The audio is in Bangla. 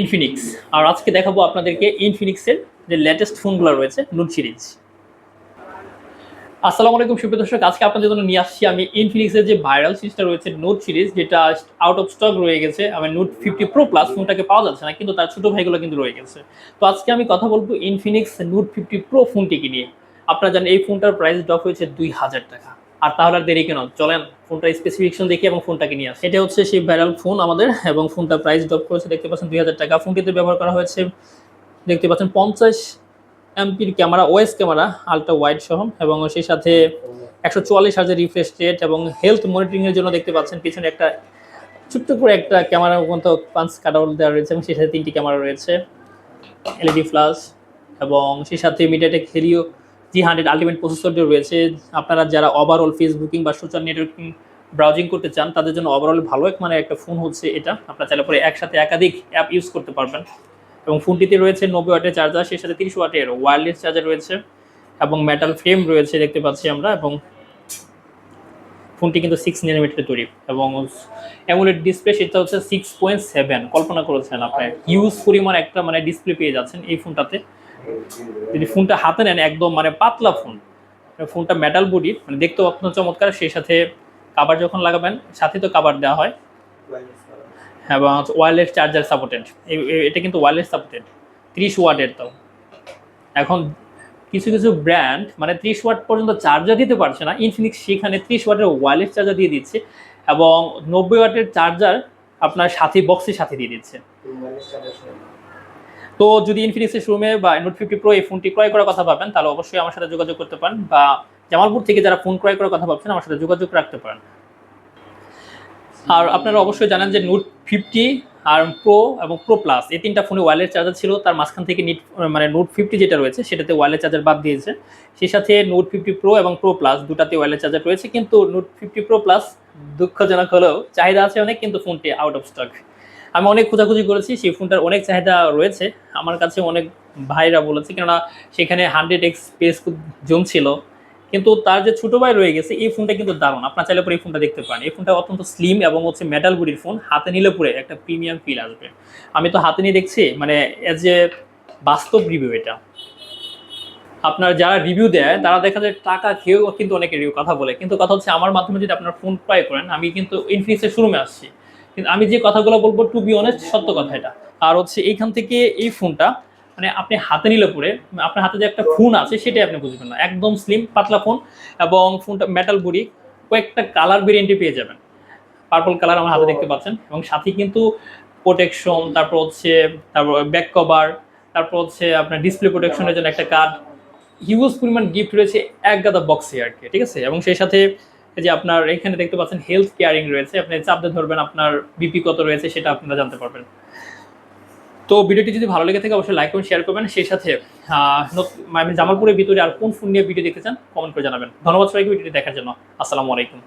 ইনফিনিক্স আর আজকে দেখাবো আপনাদেরকে ইনফিনিক্সের যে লেটেস্ট ফোনগুলো রয়েছে নোট সিরিজ আসসালামু আলাইকুম, সুপ্রিয় দর্শক। আজকে আপনাদের জন্য নিয়ে আসছি আমি ইনফিনিক্সের যে ভাইরাল সিরিজটা রয়েছে নোট সিরিজ যেটা আউট অফ স্টক রয়ে গেছে। আমি নোট ফিফটি প্রো প্লাস ফোনটাকে পাওয়া যাচ্ছে না, কিন্তু তার ছোটো ভাইগুলো কিন্তু রয়ে গেছে। তো আজকে আমি কথা বলব ইনফিনিক্স নোট ফিফটি প্রো ফোনটিকে নিয়ে। আপনারা জানেন এই ফোনটার প্রাইস ড্রপ হয়েছে দুই হাজার টাকা। আর তাহলে আর দেরি কেন? চলেন ফোনটার স্পেসিফিকেশন দেখি এবং ফোনটাকে নিয়ে আসি। এটা হচ্ছে সেই ভাইরাল ফোন আমাদের এবং ফোনটা প্রাইস ড্রপ করেছে, দেখতে পাচ্ছেন দুই হাজার টাকা। ফোনটিতে ব্যবহার করা হয়েছে, দেখতে পাচ্ছেন পঞ্চাশ এমপির ক্যামেরা ওয়েস ক্যামেরা আলট্রা ওয়াইড সহ এবং সেই সাথে একশো চুয়াল্লিশ হাজার রিফ্রেশ রেট এবং হেলথ মনিটরিংয়ের জন্য দেখতে পাচ্ছেন পিছনে একটা ছোট্ট করে একটা ক্যামেরা মতো পাঁচ কাটাউট দেওয়া রয়েছে এবং সেই সাথে তিনটি ক্যামেরা রয়েছে এলইডি ফ্লাশ এবং সেই সাথে MediaTek Helio G hundred ultimate প্রসেসরটিও রয়েছে। আপনারা যারা ওভারঅল ফেসবুকিং বা সোশ্যাল নেটওয়ার্কিং ব্রাউজিং করতে চান তাদের জন্য ওভারঅল ভালো এক মানে একটা ফোন হচ্ছে এটা। আপনারা চাইলে পরে একসাথে একাধিক অ্যাপ ইউজ করতে পারবেন। এবং ফোনটিতে রয়েছে নব্বই ওয়াটের চার্জার সেই সাথে তিরিশ ওয়াটের ওয়্যারলেস চার্জার রয়েছে। এবং মেটাল ফ্রেম রয়েছে দেখতে পাচ্ছি আমরা। এবং ফোনটি কিন্তু সিক্স নানোমিটার তৈরি। এবং অ্যামুলেট ডিসপ্লে সেটা হচ্ছে সিক্স পয়েন্ট সেভেন কল্পনা করেছেন আপনি। হিউজ পরিমাণ একটা মানে ডিসপ্লে পেয়ে যাচ্ছেন এই ফোনটাতে যদি ফোনটা হাতে নেন, একদম মানে পাতলা ফোন। ফোনটা মেটাল বডির মানে দেখতেও অত্যন্ত চমৎকার। সেই সাথে কাবার যখন লাগাবেন, সাথে তো কাবার দেওয়া হয়। এবং ওয়্যারলেস চার্জার সাপোর্টেড এটা কিন্তু ওয়ারলেস সাপোর্টেড ত্রিশ ওয়াটের তো। এখন কিছু কিছু ব্র্যান্ড মানে ত্রিশ ওয়াট পর্যন্ত চার্জার দিতে পারছে না। ইনফিনিক্স সেখানে ত্রিশ ওয়াটের ওয়্যারলেস চার্জার দিয়ে দিচ্ছে এবং নব্বই ওয়াটের চার্জার আপনার সাথে বক্সের সাথে দিয়ে দিচ্ছে। তো যদি ইনফিনিক্সের শোরুমে বা নোট ফিফটি প্রো এই ফোনটি ক্রয় করার কথা ভাবেন, তাহলে অবশ্যই আমার সাথে যোগাযোগ করতে পারেন বা জামালপুর থেকে যারা ফোন ক্রয় করার কথা ভাবছেন, আমার সাথে যোগাযোগ রাখতে পারেন। আর আপনারা অবশ্যই জানেন যে নোট ফিফটি আর প্রো এবং প্রো প্লাস এই তিনটা ফোনে ওয়ারলেস চার্জার ছিল। তার মাঝখান থেকে নিট মানে নোট ফিফটি যেটা রয়েছে, সেটাতে ওয়ারলেস চার্জার বাদ দিয়েছে। সেই সাথে নোট ফিফটি প্রো এবং প্রো প্লাস দুটাতে ওয়ারলেস চার্জার রয়েছে। কিন্তু নোট ফিফটি প্রো প্লাস দুঃখজনক হলেও চাহিদা আছে অনেক, কিন্তু ফোনটি আউট অফ স্টক আমি অনেক খোঁজাখুঁজি করেছি, সেই ফোনটার অনেক চাহিদা রয়েছে। আমার কাছে অনেক ভাইরা বলেছে, কেননা সেখানে হান্ড্রেড এক্স পেস জমছিল। কিন্তু তার যে ছোটো ভাই রয়ে গেছে, এই ফোনটা কিন্তু দারুণ। আপনার চাইলে পরে এই ফোনটা দেখতে পারেন। এই ফোনটা অত্যন্ত স্লিম এবং হচ্ছে মেটাল বডির ফোন হাতে নিলে পরে একটা প্রিমিয়াম ফিল আসবে। আমি তো হাতে নিয়ে দেখছি মানে এজ এ বাস্তব রিভিউ এটা। আপনার যারা রিভিউ দেয়, তারা দেখা যায় টাকা খেয়েও কিন্তু অনেকে রিভিউ কথা বলে। কিন্তু কথা হচ্ছে, আমার মাধ্যমে যদি আপনার ফোন ক্রয় করেন, আমি কিন্তু ইনফিনিক্সের শোরুমে আসছি। কিন্তু আমি যে কথাগুলো বলব টু বি অনেস্ট সত্য কথা এটা। আর হচ্ছে এইখান থেকে এই ফোনটা মানে আপনি হাতে নিলে পরে আপনার হাতে যে একটা ফোন আছে সেটাই আপনি বুঝবেন না। একদম স্লিম পাতলা ফোন এবং ফোনটা মেটাল বডি কয়েকটা কালার ভেরিয়েন্টে পেয়ে যাবেন। পার্পল কালার আমার হাতে দেখতে পাচ্ছেন। এবং সাথে কিন্তু প্রোটেকশন তারপর হচ্ছে তারপর ব্যাক কভার তারপর হচ্ছে আপনার ডিসপ্লে প্রোটেকশনের জন্য একটা কার্ড হিউজ পরিমাণ গিফট রয়েছে এক গাদা বক্সে আর কি ঠিক আছে? এবং সেই সাথে যে আপনার এখানে দেখতে পাচ্ছেন হেলথ কেয়ারিং রয়েছে। আপনি চাপতে ধরবেন, আপনার বিপি কত রয়েছে সেটা আপনারা জানতে পারবেন। তো ভিডিওটি যদি ভালো লেগে থাকে, অবশ্যই লাইক করুন শেয়ার করবেন। সেই সাথে আমি জামালপুরের ভিতরে আর কোন ফোন নিয়ে ভিডিও দেখতে চান কমেন্ট করে জানাবেন। ধন্যবাদ সবাইকে ভিডিওটি দেখার জন্য। আসসালামু আলাইকুম।